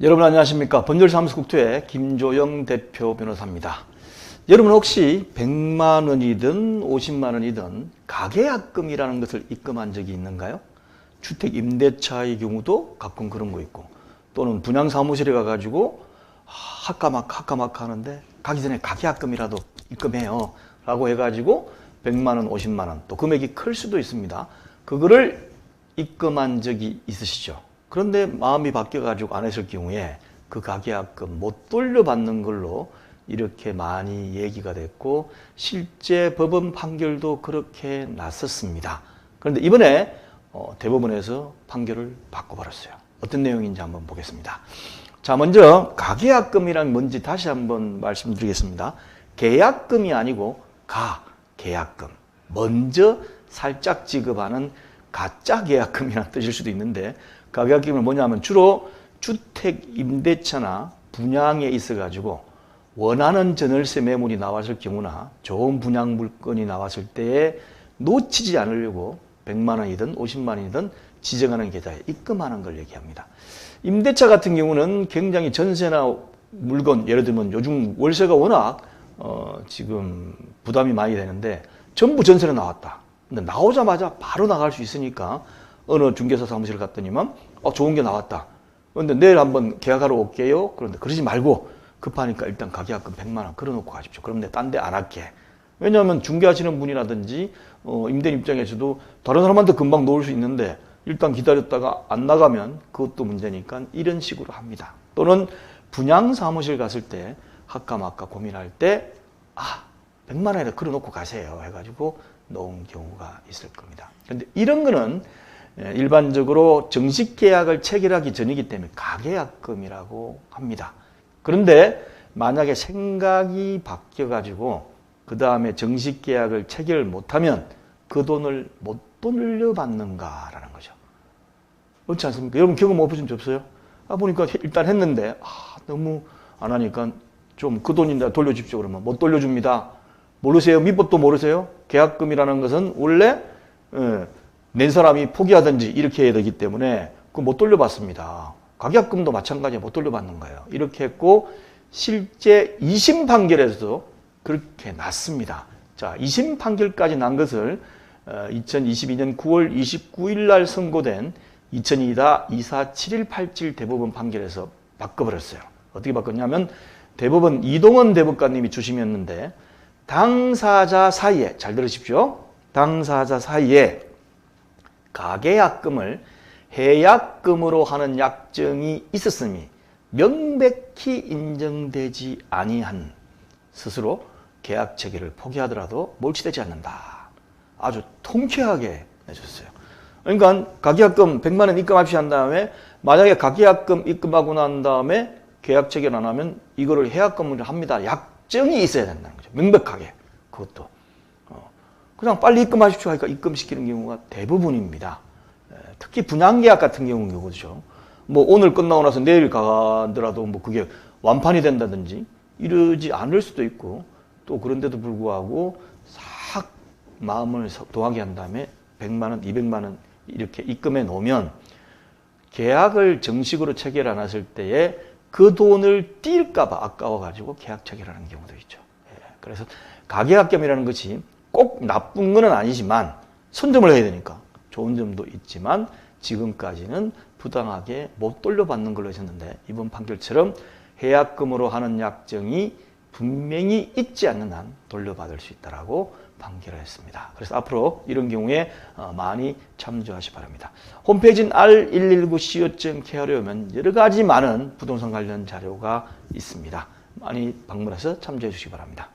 여러분 안녕하십니까. 번열사무소국토의 김조영 대표 변호사입니다. 여러분 혹시 100만 원이든 50만 원이든 가계약금이라는 것을 입금한 적이 있는가요? 주택 임대차의 경우도 가끔 그런 거 있고 또는 분양사무실에 가가지고 하까막 하까막 하는데 가기 전에 가계약금이라도 입금해요 라고 해가지고 100만 원, 50만 원 또 금액이 클 수도 있습니다. 그거를 입금한 적이 있으시죠? 그런데 마음이 바뀌어가지고 안 했을 경우에 그 가계약금 못 돌려받는 걸로 이렇게 많이 얘기가 됐고 실제 법원 판결도 그렇게 났었습니다. 그런데 이번에 어, 대법원에서 판결을 바꿔버렸어요. 어떤 내용인지 한번 보겠습니다. 자, 먼저 가계약금이란 뭔지 다시 한번 말씀드리겠습니다. 계약금이 아니고 가계약금. 먼저 살짝 지급하는 가짜 계약금이라는 뜻일 수도 있는데 가계약금은 뭐냐면 주로 주택 임대차나 분양에 있어 가지고 원하는 전월세 매물이 나왔을 경우나 좋은 분양 물건이 나왔을 때에 놓치지 않으려고 100만 원이든 50만 원이든 지정하는 계좌에 입금하는 걸 얘기합니다. 임대차 같은 경우는 굉장히 전세나 물건 예를 들면 요즘 월세가 워낙 어 지금 부담이 많이 되는데 전부 전세로 나왔다. 근데 나오자마자 바로 나갈 수 있으니까 어느 중개사 사무실 갔더니만 어 좋은 게 나왔다. 그런데 내일 한번 계약하러 올게요. 그런데 그러지 말고 급하니까 일단 가계약금 100만 원 걸어놓고 가십시오. 그럼 내가 딴데 안 할게. 왜냐하면 중개하시는 분이라든지 어, 임대인 입장에서도 다른 사람한테 금방 놓을 수 있는데 일단 기다렸다가 안 나가면 그것도 문제니까 이런 식으로 합니다. 또는 분양 사무실 갔을 때 하까마까 고민할 때 아, 100만 원에 걸어놓고 가세요 해가지고 놓은 경우가 있을 겁니다. 그런데 이런 거는 예, 일반적으로 정식 계약을 체결하기 전이기 때문에 가계약금이라고 합니다. 그런데 만약에 생각이 바뀌어가지고 그 다음에 정식 계약을 체결 못하면 그 돈을 못 돌려받는가라는 거죠. 그렇지 않습니까? 여러분 경험 없으신 적 없어요? 아, 보니까 일단 했는데, 아, 너무 안 하니까 좀 그 돈인데 돌려주십시오. 그러면 못 돌려줍니다. 모르세요? 민법도 모르세요? 계약금이라는 것은 원래, 예, 낸 사람이 포기하든지 이렇게 해야 되기 때문에 그 못 돌려받습니다. 가계약금도 마찬가지에 못 돌려받는 거예요. 이렇게 했고, 실제 2심 판결에서도 그렇게 났습니다. 자, 2심 판결까지 난 것을 2022년 9월 29일 날 선고된 2002다 247187 대법원 판결에서 바꿔버렸어요. 어떻게 바꿨냐면 대법원 이동원 대법관님이 주심이었는데 당사자 사이에 잘 들으십시오. 당사자 사이에 가계약금을 해약금으로 하는 약정이 있었으니 명백히 인정되지 아니한 스스로 계약 체계를 포기하더라도 몰치되지 않는다. 아주 통쾌하게 내줬어요. 그러니까 가계약금 100만 원 입금합시다 한 다음에 만약에 가계약금 입금하고 난 다음에 계약 체결 안 하면 이거를 해약금을 합니다. 약정이 있어야 된다는 거죠. 명백하게. 그것도. 어. 그냥 빨리 입금하십시오 하니까 입금시키는 경우가 대부분입니다. 에, 특히 분양계약 같은 경우는 그거죠. 뭐 오늘 끝나고 나서 내일 가더라도 뭐 그게 완판이 된다든지 이러지 않을 수도 있고 또 그런데도 불구하고 싹 마음을 동하게 한 다음에 100만 원, 200만 원 이렇게 입금해 놓으면 계약을 정식으로 체결 안 했을 때에 그 돈을 뛸까봐 아까워가지고 계약 체결하는 경우도 있죠. 예, 그래서 가계약금이라는 것이 꼭 나쁜 건 아니지만 선점을 해야 되니까 좋은 점도 있지만 지금까지는 부당하게 못 돌려받는 걸로 했었는데 이번 판결처럼 해약금으로 하는 약정이 분명히 있지 않는 한 돌려받을 수 있다라고 판결을 했습니다. 그래서 앞으로 이런 경우에 어, 많이 참조하시 바랍니다. 홈페이지인 r119co.kr에 오면 여러 가지 많은 부동산 관련 자료가 있습니다. 많이 방문해서 참조해 주시기 바랍니다.